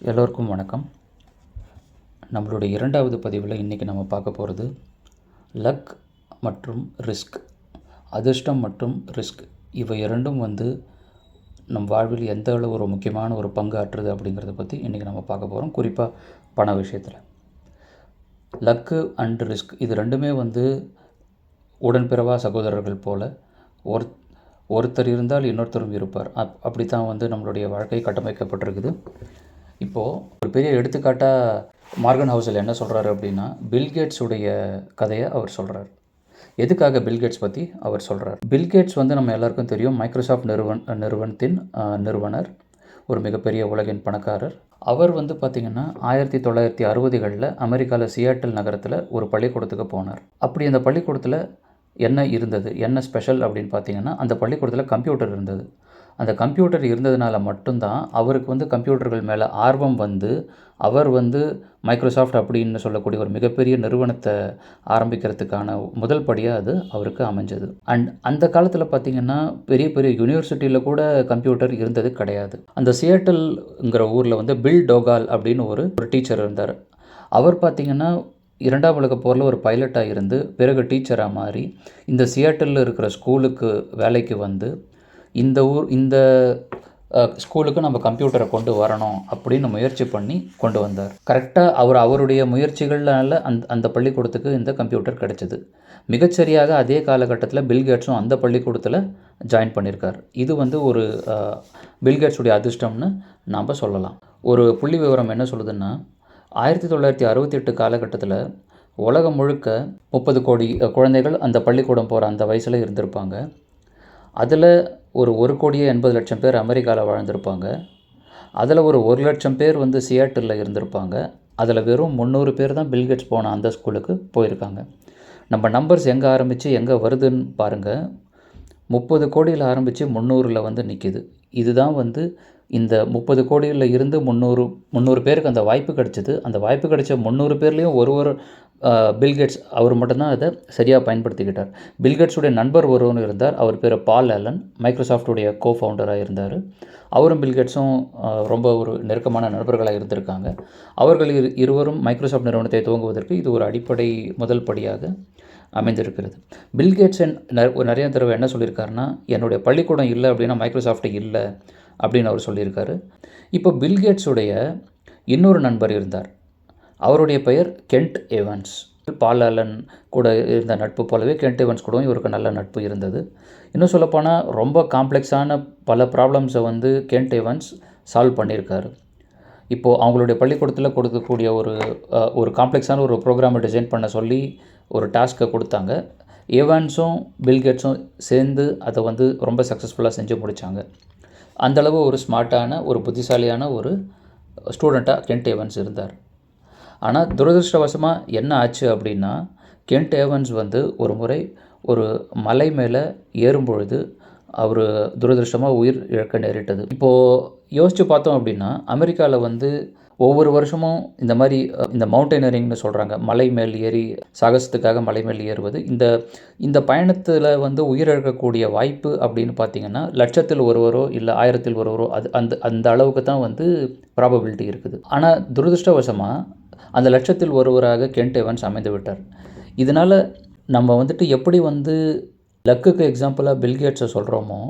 எல்லோருக்கும் வணக்கம். நம்மளுடைய இரண்டாவது பதிவில் இன்றைக்கி நம்ம பார்க்க போகிறது லக் மற்றும் ரிஸ்க் அதிர்ஷ்டம் மற்றும் ரிஸ்க். இவை இரண்டும் வந்து நம் வாழ்வில் எந்த அளவு ஒரு முக்கியமான ஒரு பங்கு ஆற்றுது அப்படிங்கிறத பற்றி இன்றைக்கி நம்ம பார்க்க போகிறோம் குறிப்பாக பண விஷயத்தில். லக்கு அண்ட் ரிஸ்க் இது ரெண்டுமே வந்து உடன்பிறவா சகோதரர்கள் போல் ஒரு ஒருத்தர் இருந்தால் இன்னொருத்தரும் இருப்பார். அப் அப்படி தான் வந்து நம்மளுடைய வாழ்க்கை கட்டமைக்கப்பட்டிருக்குது. இப்போது ஒரு பெரிய எடுத்துக்காட்டாக மார்கன் ஹவுஸில் என்ன சொல்கிறாரு அப்படின்னா பில்கேட்ஸ் உடைய கதையை அவர் சொல்கிறார் எதுக்காக பில்கேட்ஸ் பற்றி அவர் சொல்கிறார் பில்கேட்ஸ் வந்து நம்ம எல்லாருக்கும் தெரியும் மைக்ரோசாஃப்ட் நிறுவன் நிறுவனத்தின் நிறுவனர் ஒரு மிகப்பெரிய உலகின் பணக்காரர். அவர் வந்து பார்த்திங்கன்னா ஆயிரத்தி தொள்ளாயிரத்தி அறுபதுகளில் அமெரிக்காவில் சியாட்டில் நகரத்தில் ஒரு பள்ளிக்கூடத்துக்கு போனார். அப்படி அந்த பள்ளிக்கூடத்தில் என்ன இருந்தது? என்ன ஸ்பெஷல் அப்படின்னு பார்த்தீங்கன்னா அந்த பள்ளிக்கூடத்தில் கம்ப்யூட்டர் இருந்தது. அந்த கம்ப்யூட்டர் இருந்ததுனால மட்டும்தான் அவருக்கு வந்து கம்ப்யூட்டர்கள் மேலே ஆர்வம் வந்து அவர் வந்து மைக்ரோசாஃப்ட் அப்படின்னு சொல்லக்கூடிய ஒரு மிகப்பெரிய நிறுவனத்தை ஆரம்பிக்கிறதுக்கான முதல் படியாக அது அவருக்கு அமைஞ்சது. அண்ட் அந்த காலத்தில் பார்த்தீங்கன்னா பெரிய பெரிய யூனிவர்சிட்டியில் கூட கம்ப்யூட்டர் இருந்தது கிடையாது. அந்த சியேட்டல்ங்கிற ஊரில் வந்து பில் டோகால் அப்படின்னு ஒரு ஒரு டீச்சர் இருந்தார். அவர் பார்த்தீங்கன்னா இரண்டாம் உலக போரில் ஒரு பைலட்டாக இருந்து பிறகு டீச்சராக மாறி இந்த சியாட்டலில் இருக்கிற ஸ்கூலுக்கு வேலைக்கு வந்து இந்த ஊர் இந்த ஸ்கூலுக்கு நம்ம கம்ப்யூட்டரை கொண்டு வரணும் அப்படின்னு முயற்சி பண்ணி கொண்டு வந்தார். கரெக்டாக அவர் அவருடைய முயற்சிகளால் அந்த அந்த பள்ளிக்கூடத்துக்கு இந்த கம்ப்யூட்டர் கிடைச்சிது. மிகச்சரியாக அதே காலகட்டத்தில் பில்கேட்ஸும் அந்த பள்ளிக்கூடத்தில் ஜாயின் பண்ணியிருக்கார் இது வந்து ஒரு பில்கேட்ஸுடைய அதிர்ஷ்டம்னு நாம் சொல்லலாம். ஒரு புள்ளி விவரம் என்ன சொல்லுதுன்னா ஆயிரத்தி தொள்ளாயிரத்தி அறுபத்தி எட்டு காலகட்டத்தில் உலகம் முழுக்க முப்பது கோடி குழந்தைகள் அந்த பள்ளிக்கூடம் போகிற அந்த வயசில் இருந்திருப்பாங்க. அதில் ஒரு ஒரு கோடியே எண்பது லட்சம் பேர் அமெரிக்காவில் வாழ்ந்திருப்பாங்க. அதில் ஒரு ஒரு லட்சம் பேர் வந்து சியாட்டிலில் இருந்திருப்பாங்க. அதில் வெறும் முந்நூறு பேர் தான் பில்கேட்ஸ் போன அந்த ஸ்கூலுக்கு போயிருக்காங்க. நம்ம நம்பர்ஸ் எங்கே ஆரம்பித்து எங்கே வருதுன்னு பாருங்கள் முப்பது கோடியில் ஆரம்பித்து முந்நூறில் வந்து நிற்கிது இதுதான் வந்து இந்த முப்பது கோடியில் இருந்து முந்நூறு முந்நூறு பேருக்கு அந்த வாய்ப்பு கிடச்சிது. அந்த வாய்ப்பு கிடைச்ச முந்நூறு பேர்லேயும் ஒரு ஒரு பில்கேட்ஸ் அவர் மட்டும்தான் அதை சரியாக பயன்படுத்திக்கிட்டார். பில்கேட்ஸுடைய நண்பர் ஒருவன் இருந்தார். அவர் பேர் பால் அலன் மைக்ரோசாஃப்டுடைய கோ ஃபவுண்டராக இருந்தார். அவரும் பில்கேட்ஸும் ரொம்ப ஒரு நெருக்கமான நண்பர்களாக இருந்திருக்காங்க. அவர்கள் இரு இருவரும் மைக்ரோசாஃப்ட் நிறுவனத்தை துவங்குவதற்கு இது ஒரு அடிப்படை முதல் படியாக அமைந்திருக்கிறது. பில்கேட்ஸ் நிறைய தடவை என்ன சொல்லியிருக்காருன்னா என்னுடைய பள்ளிக்கூடம் இல்லை அப்படின்னா மைக்ரோசாஃப்ட் இல்லை அப்படின்னு அவர் சொல்லியிருக்காரு. இப்போ பில்கேட்ஸுடைய இன்னொரு நண்பர் இருந்தார். அவருடைய பெயர் கென்ட் எவன்ஸ். பால் அலன் கூட இருந்த நட்பு போலவே கென்ட் எவன்ஸ் கூடவும் இவருக்கு நல்ல நட்பு இருந்தது. இன்னும் சொல்லப்போனால் ரொம்ப காம்ப்ளெக்ஸான பல ப்ராப்ளம்ஸை வந்து கென்ட் எவன்ஸ் சால்வ் பண்ணியிருக்காரு. இப்போது அவங்களுடைய பள்ளிக்கூடத்தில் கொடுக்கக்கூடிய ஒரு ஒரு காம்ப்ளெக்ஸான ஒரு ப்ரோக்ராமை டிசைன் பண்ண சொல்லி ஒரு டாஸ்க்கை கொடுத்தாங்க. ஏவான்ஸும் பில்கேட்ஸும் சேர்ந்து அதை வந்து ரொம்ப சக்ஸஸ்ஃபுல்லாக செஞ்சு முடித்தாங்க அந்தளவு ஒரு ஸ்மார்ட்டான ஒரு புத்திசாலியான ஒரு ஸ்டூடெண்ட்டாக கென்ட் ஏவன்ஸ் இருந்தார். ஆனால் துரதிருஷ்டவசமாக என்ன ஆச்சு அப்படின்னா கென்ட் ஏவன்ஸ் வந்து ஒரு முறை ஒரு மலை மேலே ஏறும் பொழுது அவர் துரதிருஷ்டமாக உயிர் இழக்க நேரிட்டது. இப்போது யோசித்து பார்த்தோம் அப்படின்னா அமெரிக்காவில் வந்து ஒவ்வொரு வருஷமும் இந்த மாதிரி இந்த மவுண்டெய்னரிங்னு சொல்கிறாங்க மலை மேல் ஏறி சாகசத்துக்காக மலை மேல் ஏறுவது. இந்த இந்த பயணத்தில் வந்து உயிரிழக்கக்கூடிய வாய்ப்பு அப்படின்னு பார்த்தீங்கன்னா லட்சத்தில் ஒருவரோ இல்லை ஆயிரத்தில் ஒருவரோ அது அந்த அந்த அளவுக்கு தான் வந்து ப்ராபபிலிட்டி இருக்குது. ஆனால் துரதிருஷ்டவசமாக அந்த லட்சத்தில் ஒருவராக கென்ட் எவன்ஸ் அமைந்து விட்டார். இதனால் நம்ம வந்துட்டு எப்படி வந்து லக்குக்கு எக்ஸாம்பிளாக பில்கேட்ஸை சொல்கிறோமோ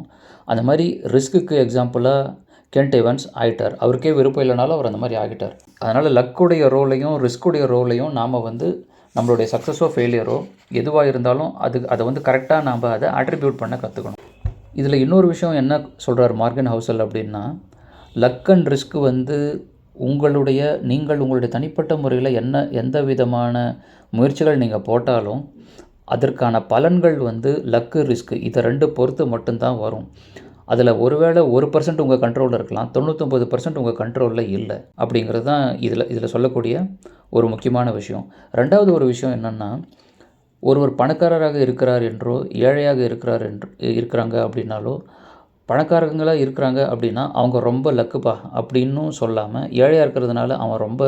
அந்த மாதிரி ரிஸ்க்குக்கு எக்ஸாம்பிளாக கென்ட் எவன்ஸ் ஆகிட்டார் அவருக்கே விருப்பம் இல்லைனாலும் அவர் அந்த மாதிரி ஆகிட்டார். அதனால் லக்குடைய ரோலையும் ரிஸ்க்குடைய ரோலையும் நாம் வந்து நம்மளுடைய சக்ஸஸோ ஃபெயிலியரோ எதுவாக இருந்தாலும் அது அதை வந்து கரெக்டாக நாம் அதை அட்ரிபியூட் பண்ண கற்றுக்கணும் இதில் இன்னொரு விஷயம் என்ன சொல்கிறார் மார்கன் ஹவுசல் அப்படின்னா லக் அண்ட் ரிஸ்க் வந்து உங்களுடைய நீங்கள் உங்களுடைய தனிப்பட்ட முறையில் என்ன எந்த விதமான முயற்சிகள் நீங்கள் போட்டாலும் அதற்கான பலன்கள் வந்து லக்கு ரிஸ்க் இதை ரெண்டு பொறுத்து மட்டும்தான் வரும். அதில் ஒருவேளை ஒரு பர்சன்ட் உங்கள் கண்ட்ரோலில் இருக்கலாம் தொண்ணூற்றொம்பது பர்சன்ட் உங்கள் கண்ட்ரோலில் இல்லை அப்படிங்கிறது தான் இதில் இதில் சொல்லக்கூடிய ஒரு முக்கியமான விஷயம். ரெண்டாவது ஒரு விஷயம் என்னென்னா ஒருவர் பணக்காரராக இருக்கிறார் என்றோ ஏழையாக இருக்கிறார் என்று இருக்கிறாங்க அப்படின்னாலோ பணக்காரங்களாக இருக்கிறாங்க அப்படின்னா அவங்க ரொம்ப லக்குப்பா அப்படின்னும் சொல்லாமல் ஏழையாக இருக்கிறதுனால அவன் ரொம்ப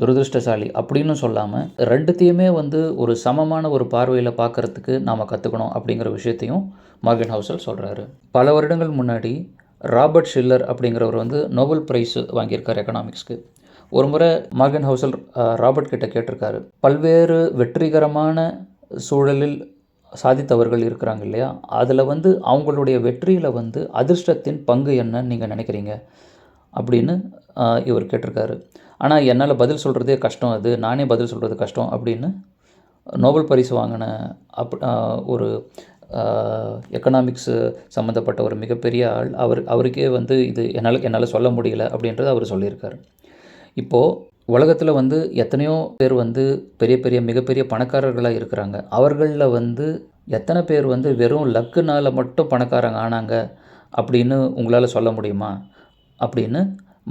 துரதிருஷ்டசாலி அப்படின்னும் சொல்லாமல் ரெண்டுத்தையுமே வந்து ஒரு சமமான ஒரு பார்வையில் பார்க்குறதுக்கு நாம் கற்றுக்கணும் அப்படிங்கிற விஷயத்தையும் மார்கன் ஹவுசல் சொல்கிறாரு பல வருடங்கள் முன்னாடி ராபர்ட் ஷில்லர் அப்படிங்கிறவர் வந்து நோபல் பிரைஸ் வாங்கியிருக்கார் எக்கனாமிக்ஸ்க்கு. ஒரு முறை மார்கன் ஹவுசல் ராபர்ட் கிட்ட கேட்டிருக்காரு. பல்வேறு வெற்றிகரமான சூழலில் சாதித்தவர்கள் இருக்கிறாங்க இல்லையா? அதில் வந்து அவங்களுடைய வெற்றியில் வந்து அதிர்ஷ்டத்தின் பங்கு என்னன்னு நீங்கள் நினைக்கிறீங்க? அப்படின்னு இவர் கேட்டிருக்காரு. ஆனால் என்னால் பதில் சொல்கிறதே கஷ்டம் அது. நானே பதில் சொல்கிறது கஷ்டம் அப்படின்னு நோபல் பரிசு வாங்கின அப் ஒரு எக்கனாமிக்ஸு சம்மந்தப்பட்ட ஒரு மிகப்பெரிய ஆள். அவர் அவருக்கே வந்து இது என்னால் என்னால் சொல்ல முடியல அப்படின்றத அவர் சொல்லியிருக்காரு. இப்போது உலகத்தில் வந்து எத்தனையோ பேர் வந்து பெரிய பெரிய மிகப்பெரிய பணக்காரர்களாக இருக்கிறாங்க. அவர்களில் வந்து எத்தனை பேர் வந்து வெறும் லக்குனால் மட்டும் பணக்காரங்க ஆனாங்க அப்படின்னு உங்களால் சொல்ல முடியுமா? அப்படின்னு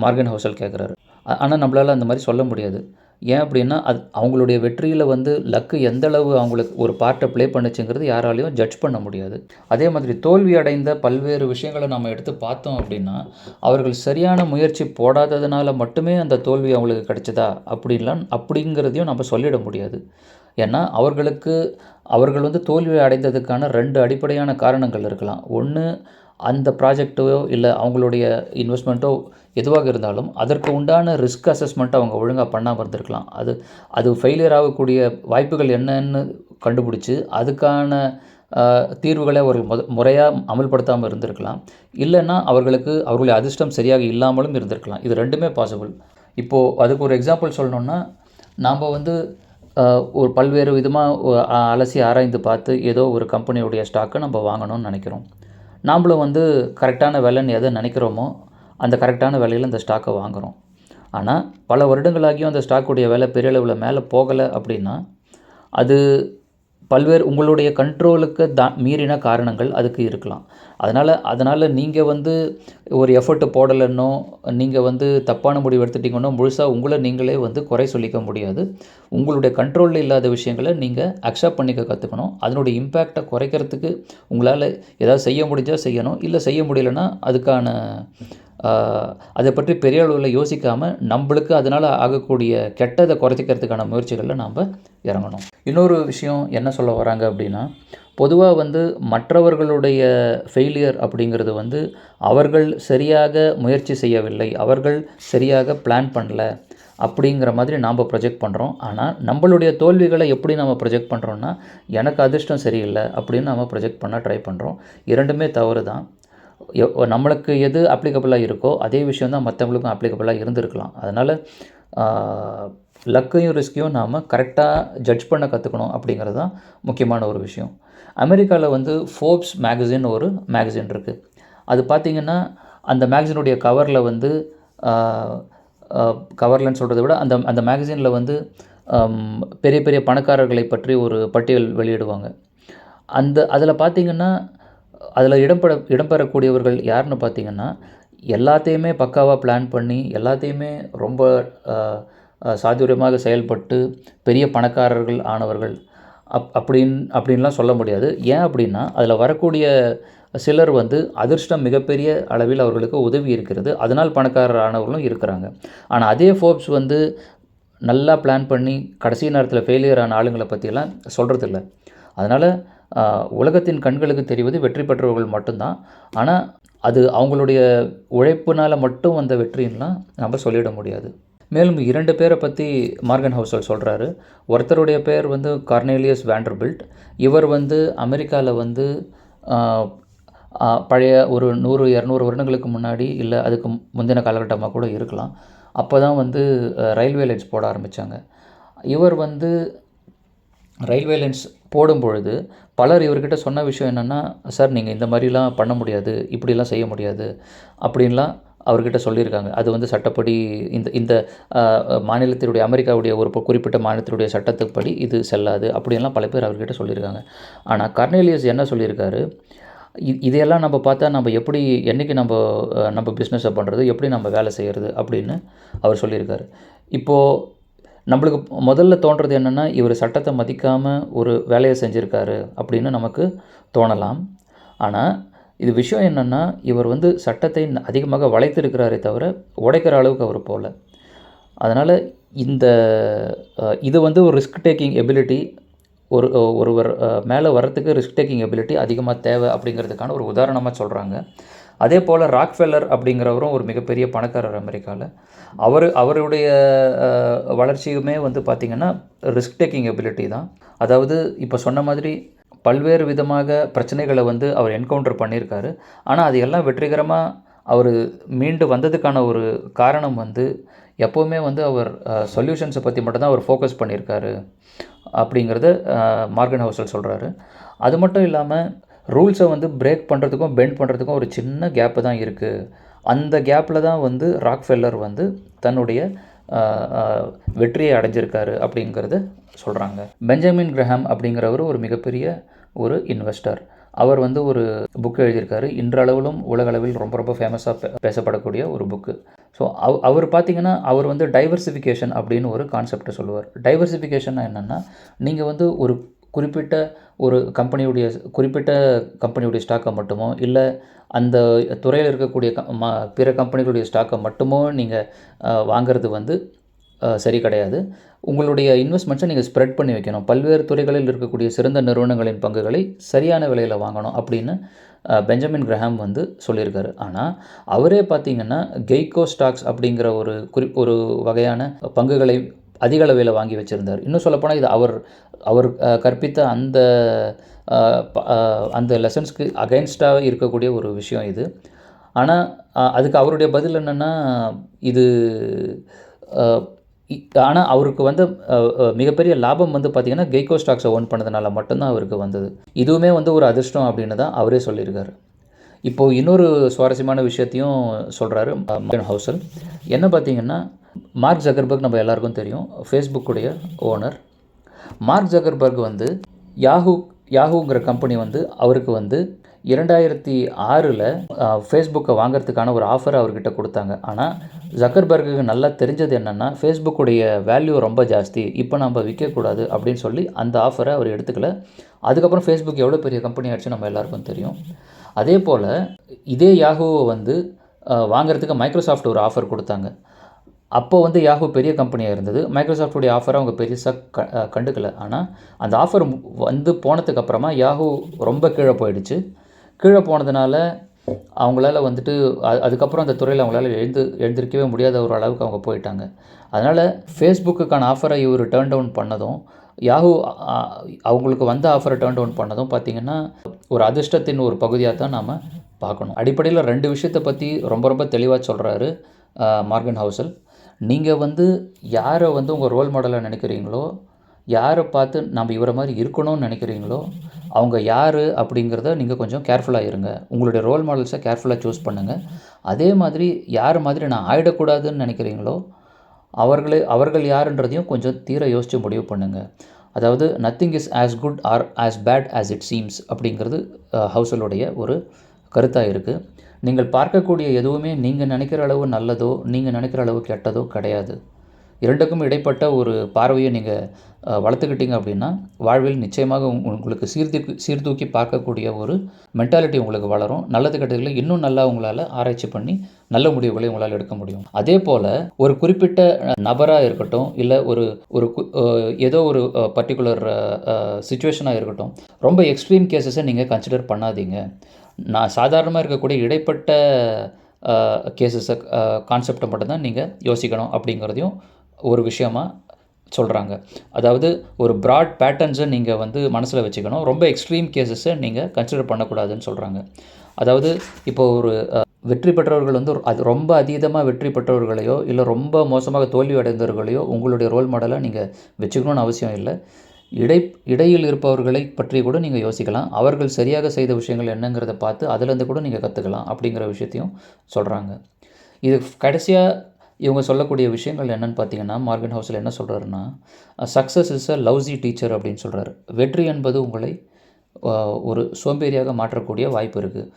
மார்கன் ஹவுசல் கேட்குறாரு ஆனால் நம்மளால் அந்த மாதிரி சொல்ல முடியாது. ஏன் அப்படின்னா அது அவங்களுடைய வெற்றியில் வந்து லக்கு எந்த அளவு அவங்களுக்கு ஒரு பார்ட்டை ப்ளே பண்ணுச்சுங்கிறது யாராலையும் ஜட்ஜ் பண்ண முடியாது. அதே மாதிரி தோல்வி அடைந்த பல்வேறு விஷயங்களை நம்ம எடுத்து பார்த்தோம் அப்படின்னா அவர்கள் சரியான முயற்சி போடாததுனால மட்டுமே அந்த தோல்வி அவங்களுக்கு கிடைச்சதா அப்படின்லாம் அப்படிங்கிறதையும் நம்ம சொல்லிட முடியாது. ஏன்னா அவர்களுக்கு அவர்கள் வந்து தோல்வி அடைந்ததுக்கான ரெண்டு அடிப்படையான காரணங்கள் இருக்கலாம். ஒன்று அந்த ப்ராஜெக்ட்டோ இல்லை அவங்களுடைய இன்வெஸ்ட்மெண்ட்டோ எதுவாக இருந்தாலும் அதற்கு உண்டான ரிஸ்க் அசஸ்மெண்ட் அவங்க ஒழுங்காக பண்ணாமல் இருந்திருக்கலாம். அது அது ஃபெயிலியர் ஆகக்கூடிய வாய்ப்புகள் என்னன்னு கண்டுபிடிச்சி அதுக்கான தீர்வுகளை அவர்கள் முத முறையாக அமல்படுத்தாமல் இருந்திருக்கலாம். இல்லைன்னா அவர்களுக்கு அவர்களுடைய அதிர்ஷ்டம் சரியாக இல்லாமலும் இருந்திருக்கலாம். இது ரெண்டுமே பாசிபிள் இப்போது அதுக்கு ஒரு எக்ஸாம்பிள் சொல்லணுன்னா நாம் வந்து ஒரு பல்வேறு விதமாக அலசி ஆராய்ந்து பார்த்து ஏதோ ஒரு கம்பெனியுடைய ஸ்டாக்கை நம்ம வாங்கணும்னு நினைக்கிறோம். நாம்ளும் வந்து கரெக்டான விலைன்னு எதை நினைக்கிறோமோ அந்த கரெக்டான விலையில் அந்த ஸ்டாக்கை வாங்குகிறோம் ஆனால் பல வருடங்களாகியும் அந்த ஸ்டாக்குடைய விலை பெரிய அளவில் மேலே போகலை அப்படின்னா அது பல்வேறு உங்களுடைய கண்ட்ரோலுக்கு தா மீறின காரணங்கள் அதுக்கு இருக்கலாம். அதனால் அதனால் நீங்கள் வந்து ஒரு எஃபர்ட் போடலைன்னோ நீங்கள் வந்து தப்பான முடிவு எடுத்துட்டிங்கன்னா முழுசாக உங்களை நீங்களே வந்து குறை சொல்லிக்க முடியாது. உங்களுடைய கண்ட்ரோலில் இல்லாத விஷயங்களை நீங்கள் அக்செப்ட் பண்ணிக்க கற்றுக்கணும் அதனுடைய இம்பேக்டை குறைக்கிறதுக்கு உங்களால் ஏதாவது செய்ய முடிஞ்சால் செய்யணும். இல்லை செய்ய முடியலன்னா அதுக்கான அதை பற்றி பெரிய அளவில் யோசிக்காமல் நம்மளுக்கு அதனால் ஆகக்கூடிய கெட்டதை குறைச்சிக்கிறதுக்கான முயற்சிகளில் நாம் இறங்கணும். இன்னொரு விஷயம் என்ன சொல்ல வராங்க அப்படின்னா பொதுவாக வந்து மற்றவர்களுடைய ஃபெயிலியர் அப்படிங்கிறது வந்து அவர்கள் சரியாக முயற்சி செய்யவில்லை அவர்கள் சரியாக பிளான் பண்ணல அப்படிங்கிற மாதிரி நாம் ப்ரொஜெக்ட் பண்ணுறோம் ஆனால் நம்மளுடைய தோல்விகளை எப்படி நம்ம ப்ரொஜெக்ட் பண்ணுறோன்னா எனக்கு அதிர்ஷ்டம் சரியில்லை அப்படின்னு நம்ம ப்ரொஜெக்ட் பண்ண ட்ரை பண்ணுறோம் இரண்டுமே தவறு தான் நம்மளுக்கு எது அப்ளிகபிளாக இருக்கோ அதே விஷயம் தான் மற்றவங்களுக்கும் அப்ளிகபிளாக இருந்திருக்கலாம். அதனால் லக்கையும் ரிஸ்க்கையும் நாம் கரெக்டாக ஜட்ஜ் பண்ண கற்றுக்கணும் அப்படிங்கிறது தான் முக்கியமான ஒரு விஷயம். அமெரிக்காவில் வந்து ஃபோர்ப்ஸ் மேகசின் ஒரு மேகசின் இருக்குது அது பார்த்திங்கன்னா அந்த மேகசினுடைய கவரில் வந்து கவர்லன்னு சொல்கிறத விட அந்த அந்த மேகசினில் வந்து பெரிய பெரிய பணக்காரர்களை பற்றி ஒரு பட்டியல் வெளியிடுவாங்க. அந்த அதில் பார்த்திங்கன்னா அதில் இடம்பெற இடம்பெறக்கூடியவர்கள் யாருன்னு பார்த்தீங்கன்னா எல்லாத்தையுமே பக்காவாக பிளான் பண்ணி எல்லாத்தையுமே ரொம்ப சாதுரியமாக செயல்பட்டு பெரிய பணக்காரர்கள் ஆனவர்கள். அப் அப்படின் அப்படின்லாம் சொல்ல முடியாது. ஏன் அப்படின்னா அதில் வரக்கூடிய சிலர் வந்து அதிர்ஷ்டம் மிகப்பெரிய அளவில் அவர்களுக்கு உதவி இருக்கிறது. அதனால் பணக்காரர் ஆனவர்களும் இருக்கிறாங்க. ஆனால் அதே ஃபோர்ப்ஸ் வந்து நல்லா பிளான் பண்ணி கடைசி நேரத்தில் ஃபெயிலியர் ஆன ஆளுங்களை பற்றியெல்லாம் சொல்கிறதில்ல அதனால் உலகத்தின் கண்களுக்கு தெரிவது வெற்றி பெற்றவர்கள் மட்டும்தான். ஆனால் அது அவங்களுடைய உழைப்புனால் மட்டும் வந்த வெற்றின்லாம் நம்ம சொல்லிட முடியாது. மேலும் இரண்டு பேரை பற்றி மார்கன் ஹவுசல் சொல்கிறாரு ஒருத்தருடைய பேர் வந்து கார்னேலியஸ் வேண்டர்பில்ட். இவர் வந்து அமெரிக்காவில் வந்து பழைய ஒரு நூறு இரநூறு வருடங்களுக்கு முன்னாடி இல்லை அதுக்கு முந்தின காலகட்டமாக கூட இருக்கலாம். அப்போ தான் வந்து ரயில்வே லைன்ஸ் போட ஆரம்பித்தாங்க இவர் வந்து ரயில்வே லைன்ஸ் போடும் பொழுது பலர் இவர்கிட்ட சொன்ன விஷயம் என்னென்னா சார் நீங்கள் இந்த மாதிரிலாம் பண்ண முடியாது இப்படிலாம் செய்ய முடியாது அப்படின்லாம் அவர்கிட்ட சொல்லியிருக்காங்க. அது வந்து சட்டப்படி இந்த இந்த மாநிலத்தினுடைய அமெரிக்காவுடைய ஒரு குறிப்பிட்ட மாநிலத்தினுடைய சட்டத்துப்படி இது செல்லாது அப்படின்லாம் பல பேர் அவர்கிட்ட சொல்லியிருக்காங்க. ஆனால் கர்னேலியஸ் என்ன சொல்லியிருக்காரு? இ- இதையெல்லாம் நம்ம பார்த்தா நம்ம எப்படி என்றைக்கு நம்ம நம்ம பிஸ்னஸை பண்ணுறது எப்படி நம்ம வேலை செய்கிறது அப்படின்னு அவர் சொல்லியிருக்காரு. இப்போது நம்மளுக்கு முதல்ல தோன்றது என்னென்னா இவர் சட்டத்தை மதிக்காமல் ஒரு வேலையை செஞ்சுருக்காரு அப்படின்னு நமக்கு தோணலாம். ஆனால் இது விஷயம் என்னென்னா இவர் வந்து சட்டத்தை அதிகமாக வளைத்திருக்கிறாரே தவிர உடைக்கிற அளவுக்கு அவர் போகல அதனால் இந்த இது வந்து ஒரு ரிஸ்க் டேக்கிங் எபிலிட்டி ஒரு ஒருவர் மேலே வர்றதுக்கு ரிஸ்க் டேக்கிங் எபிலிட்டி அதிகமாக தேவை அப்படிங்கிறதுக்கான ஒரு உதாரணமாக சொல்கிறாங்க அதே போல் ராக்ஃபெல்லர் அப்படிங்கிறவரும் ஒரு மிகப்பெரிய பணக்காரர் அமெரிக்காவில் அவர் அவருடைய வளர்ச்சியுமே வந்து பார்த்திங்கன்னா ரிஸ்க் டேக்கிங் எபிலிட்டி தான். அதாவது இப்போ சொன்ன மாதிரி பல்வேறு விதமாக பிரச்சனைகளை வந்து அவர் என்கவுண்டர் பண்ணியிருக்காரு. ஆனால் அது எல்லாம் வெற்றிகரமாக அவர் மீண்டு வந்ததுக்கான ஒரு காரணம் வந்து எப்போவுமே வந்து அவர் சொல்யூஷன்ஸை பற்றி மட்டும்தான் அவர் ஃபோக்கஸ் பண்ணியிருக்காரு அப்படிங்கிறத மார்கன் ஹவுசல் சொல்கிறாரு அது மட்டும் இல்லாமல் ரூல்ஸை வந்து பிரேக் பண்ணுறதுக்கும் பெண்ட் பண்ணுறதுக்கும் ஒரு சின்ன கேப்பு தான் இருக்குது அந்த கேப்பில் தான் வந்து ராக்ஃபெல்லர் வந்து தன்னுடைய வெற்றியை அடைஞ்சிருக்காரு அப்படிங்கிறத சொல்கிறாங்க பெஞ்சமின் கிரஹாம் அப்படிங்கிறவர் ஒரு மிகப்பெரிய ஒரு இன்வெஸ்டர் அவர் வந்து ஒரு புக் எழுதியிருக்காரு. இன்றளவிலும் உலகளவில் ரொம்ப ரொம்ப ஃபேமஸாக பேசப்படக்கூடிய ஒரு புக்கு ஸோ அவ் அவர் பார்த்தீங்கன்னா அவர் வந்து டைவர்சிஃபிகேஷன் அப்படின்னு ஒரு கான்செப்டை சொல்லுவார். டைவர்சிஃபிகேஷன் என்னென்னா நீங்கள் வந்து ஒரு குறிப்பிட்ட ஒரு கம்பெனியுடைய குறிப்பிட்ட கம்பெனியுடைய ஸ்டாக்கை மட்டுமோ இல்லை அந்த துறையில் இருக்கக்கூடிய க ம பிற கம்பெனிகளுடைய ஸ்டாக்கை மட்டுமோ நீங்கள் வாங்குறது வந்து சரி கிடையாது. உங்களுடைய இன்வெஸ்ட்மெண்ட்ஸை நீங்கள் ஸ்ப்ரெட் பண்ணி வைக்கணும். பல்வேறு துறைகளில் இருக்கக்கூடிய சிறந்த நிறுவனங்களின் பங்குகளை சரியான விலையில் வாங்கணும் அப்படின்னு பெஞ்சமின் கிரஹாம் வந்து சொல்லியிருக்காரு. ஆனால் அவரே பார்த்தீங்கன்னா கெய்கோ ஸ்டாக்ஸ் அப்படிங்கிற ஒரு குறி ஒரு வகையான பங்குகளை அதிக அளவில் வாங்கி வச்சுருந்தார். இன்னும் சொல்லப்போனால் இது அவர் அவர் கற்பித்த அந்த ப- அந்த லெசன்ஸ்க்கு அகைன்ஸ்டாக இருக்கக்கூடிய ஒரு விஷயம் இது. ஆனால் அதுக்கு அவருடைய பதில் என்னென்னா இது ஆனால் அவருக்கு வந்து மிகப்பெரிய லாபம் வந்து பார்த்திங்கன்னா கெய்கோ ஸ்டாக்ஸை ஓன் பண்ணதுனால மட்டும்தான் அவருக்கு வந்தது. இதுவுமே வந்து ஒரு அதிர்ஷ்டம் அப்படின்னு தான் அவரே சொல்லியிருக்காரு. இப்போது இன்னொரு சுவாரஸ்யமான விஷயத்தையும் சொல்கிறாரு ஹவுசல் என்ன பார்த்தீங்கன்னா மார்க் ஜக்கர்பர்க் நம்ம எல்லாருக்கும் தெரியும் ஃபேஸ்புக்குடைய ஓனர் மார்க் ஜக்கர்பர்க் வந்து யாஹூ யாஹூங்கிற கம்பெனி வந்து அவருக்கு வந்து இரண்டாயிரத்தி ஆறில் ஃபேஸ்புக்கை வாங்குறதுக்கான ஒரு ஆஃபர் அவர்கிட்ட கொடுத்தாங்க. ஆனால் ஜக்கர்பர்க்கு நல்லா தெரிஞ்சது என்னென்னா ஃபேஸ்புக்குடைய வேல்யூ ரொம்ப ஜாஸ்தி. இப்போ நம்ம விற்கக்கூடாது அப்படின்னு சொல்லி அந்த ஆஃபரை அவர் எடுத்துக்கல. அதுக்கப்புறம் ஃபேஸ்புக் எவ்வளோ பெரிய கம்பெனி ஆயிடுச்சு நம்ம எல்லாருக்கும் தெரியும். அதே போல் இதே யாஹூவை வந்து வாங்குறதுக்கு மைக்ரோசாஃப்ட் ஒரு ஆஃபர் கொடுத்தாங்க. அப்போ வந்து யாஹூ பெரிய கம்பெனியாக இருந்தது. மைக்ரோசாஃப்ட்டுடைய ஆஃபரை அவங்க பெருசாக க கண்டுக்கல. ஆனால் அந்த ஆஃபர் வந்து போனதுக்கப்புறமா யாஹூ ரொம்ப கீழே போயிடுச்சு. கீழே போனதுனால அவங்களால வந்துட்டு அது அதுக்கப்புறம் அந்த துறையில் அவங்களால எழுந்து எழுந்திருக்கவே முடியாத ஒரு அளவுக்கு அவங்க போயிட்டாங்க. அதனால் ஃபேஸ்புக்குக்கான ஆஃபரை இவர் டேர்ன் டவுன் பண்ணதும் யாஹூ அவங்களுக்கு வந்த ஆஃபரை டேர்ன் டவுன் பண்ணதும் பார்த்திங்கன்னா ஒரு அதிர்ஷ்டத்தின் ஒரு பகுதியாக தான் நாம் பார்க்கணும். அடிப்படையில் ரெண்டு விஷயத்தை பற்றி ரொம்ப ரொம்ப தெளிவாக சொல்கிறாரு மார்கன் ஹவுசல். நீங்கள் வந்து யாரை வந்து உங்கள் ரோல் மாடலாக நினைக்கிறீங்களோ யாரை பார்த்து நம்ம இவரை மாதிரி இருக்கணும்னு நினைக்கிறீங்களோ அவங்க யார் அப்படிங்கிறத நீங்கள் கொஞ்சம் கேர்ஃபுல்லாக இருங்க. உங்களுடைய ரோல் மாடல்ஸை கேர்ஃபுல்லாக சூஸ் பண்ணுங்கள் அதே மாதிரி யார் மாதிரி நான் ஆயிடக்கூடாதுன்னு நினைக்கிறீங்களோ அவர்களே அவர்கள் யாருன்றதையும் கொஞ்சம் தீர யோசித்து முடிவு பண்ணுங்கள் அதாவது nothing is as good or as bad as it seems அப்படிங்கிறது ஹவுசலுடைய ஒரு கருத்தாக இருக்குது நீங்கள் பார்க்கக்கூடிய எதுவுமே நீங்கள் நினைக்கிற அளவு நல்லதோ நீங்கள் நினைக்கிற அளவு கெட்டதோ கிடையாது. இரண்டுக்கும் இடைப்பட்ட ஒரு பார்வையை நீங்கள் வளர்த்துக்கிட்டீங்க அப்படின்னா வாழ்வில் நிச்சயமாக உங்களுக்கு சீர்தூக்கி சீர்தூக்கி பார்க்கக்கூடிய ஒரு மென்டாலிட்டி உங்களுக்கு வளரும். நல்லது கெட்டதில் இன்னும் நல்லா உங்களால் ஆராய்ச்சி பண்ணி நல்ல முடிவுகளை உங்களால் எடுக்க முடியும். அதே போல் ஒரு குறிப்பிட்ட நபராக இருக்கட்டும் இல்லை ஒரு ஒரு கு- ஏதோ ஒரு பர்டிகுலர் சுச்சுவேஷனாக இருக்கட்டும் ரொம்ப எக்ஸ்ட்ரீம் கேசஸை நீங்கள் கன்சிடர் பண்ணாதீங்க. நான் சாதாரணமாக இருக்கக்கூடிய இடைப்பட்ட கேசஸை கான்செப்டை மட்டும்தான் நீங்கள் யோசிக்கணும் அப்படிங்கிறதையும் ஒரு விஷயமாக சொல்கிறாங்க அதாவது ஒரு ப்ராட் பேட்டர்ன்ஸை நீங்கள் வந்து மனசில் வச்சுக்கணும். ரொம்ப எக்ஸ்ட்ரீம் கேசஸை நீங்கள் கன்சிடர் பண்ணக்கூடாதுன்னு சொல்கிறாங்க அதாவது இப்போ ஒரு வெற்றி பெற்றவர்கள் வந்து அது ரொம்ப அதீதமாக வெற்றி பெற்றவர்களையோ இல்லை ரொம்ப மோசமாக தோல்வி அடைந்தவர்களையோ உங்களுடைய ரோல் மாடலாக நீங்கள் வச்சுக்கணும்னு அவசியம் இல்லை. இடை இடையில் இருப்பவர்களை பற்றி கூட நீங்கள் யோசிக்கலாம். அவர்கள் சரியாக செய்த விஷயங்கள் என்னங்கிறத பார்த்து அதுலேருந்து கூட நீங்கள் கற்றுக்கலாம் அப்படிங்கிற விஷயத்தையும் சொல்கிறாங்க இது கடைசியாக இவங்க சொல்லக்கூடிய விஷயங்கள் என்னென்னு பார்த்தீங்கன்னா மார்கன் ஹவுஸில் என்ன சொல்கிறாருன்னா success is a lousy teacher அப்படின்னு சொல்கிறாரு வெற்றி என்பது உங்களை ஒரு சோம்பேறியாக மாற்றக்கூடிய வாய்ப்பு இருக்குது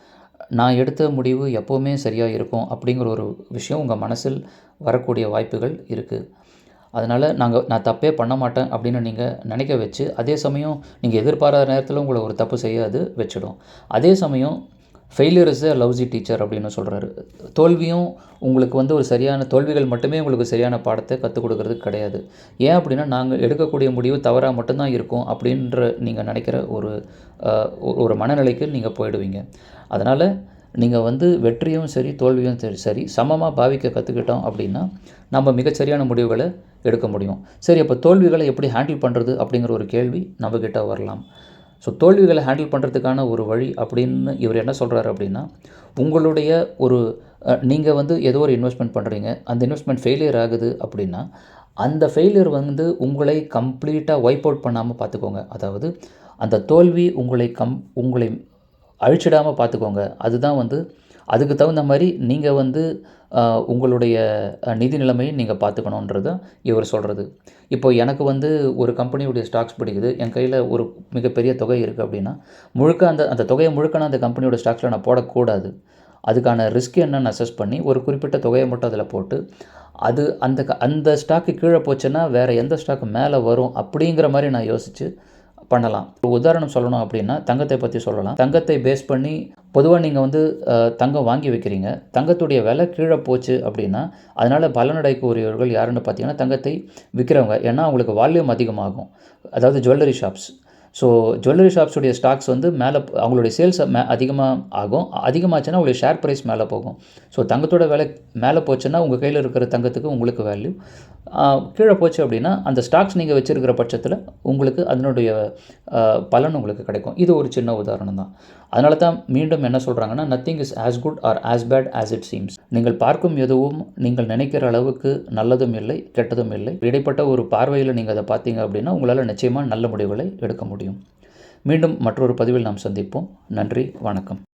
நான் எடுத்த முடிவு எப்போவுமே சரியாக இருக்கும் அப்படிங்கிற ஒரு விஷயம் உங்கள் மனசில் வரக்கூடிய வாய்ப்புகள் இருக்குது அதனால் நாங்கள் நான் தப்பே பண்ண மாட்டேன் அப்படின்னு நீங்கள் நினைக்க வச்சு அதே சமயம் நீங்கள் எதிர்பாராத நேரத்தில் உங்களை ஒரு தப்பு செய்ய அது வச்சிடும். அதே சமயம் failure is a lousy teacher அப்படின்னு சொல்கிறாரு தோல்வியும் உங்களுக்கு வந்து ஒரு சரியான தோல்விகள் மட்டுமே உங்களுக்கு சரியான பாடத்தை கற்றுக் கொடுக்கறது கிடையாது. ஏன் அப்படின்னா நாங்கள் எடுக்கக்கூடிய முடிவு தவறாக மட்டும்தான் இருக்கும் அப்படின்ற நீங்கள் நினைக்கிற ஒரு ஒரு மனநிலைக்கு நீங்கள் போயிடுவீங்க. அதனால் நீங்கள் வந்து வெற்றியும் சரி தோல்வியும் சரி சரி சமமாக பாவிக்க கற்றுக்கிட்டோம் அப்படின்னா நம்ம மிகச்சரியான முடிவுகளை எடுக்க முடியும். சரி அப்போ தோல்விகளை எப்படி ஹேண்டில் பண்ணுறது அப்படிங்கிற ஒரு கேள்வி நம்மக்கிட்ட வரலாம். ஸோ தோல்விகளை ஹேண்டில் பண்ணுறதுக்கான ஒரு வழி அப்படின்னு இவர் என்ன சொல்கிறாரு அப்படின்னா உங்களுடைய ஒரு நீங்கள் வந்து ஏதோ ஒரு இன்வெஸ்ட்மெண்ட் பண்ணுறீங்க அந்த இன்வெஸ்ட்மெண்ட் ஃபெயிலியர் ஆகுது அப்படின்னா அந்த ஃபெயிலியர் வந்து உங்களை கம்ப்ளீட்டாக வைப் அவுட் பண்ணாமல் பார்த்துக்கோங்க. அதாவது அந்த தோல்வி உங்களை கம் உங்களை அழிச்சிடாமல் பார்த்துக்கோங்க. அதுதான் வந்து அதுக்கு தகுந்த மாதிரி நீங்கள் வந்து உங்களுடைய நிதி நிலைமையை நீங்கள் பார்த்துக்கணுன்றது இவர் சொல்கிறது இப்போ எனக்கு வந்து ஒரு கம்பெனியுடைய ஸ்டாக்ஸ் பிடிக்குது. என் கையில் ஒரு மிகப்பெரிய தொகை இருக்குது அப்படின்னா முழுக்க அந்த அந்த தொகையை முழுக்க நான் அந்த கம்பெனியோட ஸ்டாக்ஸில் நான் போடக்கூடாது. அதுக்கான ரிஸ்க் என்னன்னு அசஸ் பண்ணி ஒரு குறிப்பிட்ட தொகையை மட்டும் அதில் போட்டு அது அந்த க- அந்த ஸ்டாக்கு கீழே போச்சுன்னா வேறு எந்த ஸ்டாக்கு மேலே வரும் அப்படிங்கிற மாதிரி நான் யோசித்து பண்ணலாம். ஒரு உதாரணம் சொல்லணும் அப்படின்னா தங்கத்தை பற்றி சொல்லலாம். தங்கத்தை பேஸ் பண்ணி பொதுவாக நீங்கள் வந்து தங்கம் வாங்கி வைக்கிறீங்க. தங்கத்துடைய விலை கீழே போச்சு அப்படின்னா அதனால் பலனடையக்கூடியவர்கள் யாருன்னு பார்த்தீங்கன்னா தங்கத்தை விற்கிறவங்க ஏன்னா அவங்களுக்கு வால்யூம் அதிகமாகும். அதாவது ஜுவல்லரி ஷாப்ஸ். ஸோ ஜுவல்லரி ஷாப்ஸுடைய ஸ்டாக்ஸ் வந்து மேலே அவங்களுடைய சேல்ஸ் மே அதிகமாக ஆகும். அதிகமாச்சுன்னா அவங்களுடைய ஷேர் ப்ரைஸ் மேலே போகும். ஸோ தங்கத்தோட விலை மேலே போச்சுன்னா உங்கள் கையில் இருக்கிற தங்கத்துக்கு உங்களுக்கு வேல்யூ. கீழே போச்சு அப்படின்னா அந்த ஸ்டாக்ஸ் நீங்கள் வச்சுருக்கிற பட்சத்தில் உங்களுக்கு அதனுடைய பலன் உங்களுக்கு கிடைக்கும். இது ஒரு சின்ன உதாரணம் தான். அதனால தான் மீண்டும் என்ன சொல்கிறாங்கன்னா nothing is as good or as bad as it seems நீங்கள் பார்க்கும் எதுவும் நீங்கள் நினைக்கிற அளவுக்கு நல்லதும் இல்லை கெட்டதும் இல்லை. இடைப்பட்ட ஒரு பார்வையில் நீங்கள் அதை பார்த்தீங்க அப்படின்னா உங்களால் நிச்சயமாக நல்ல முடிவுகளை எடுக்க முடியும். மீண்டும் மற்றொரு பதிவில் நாம் சந்திப்போம். நன்றி வணக்கம்.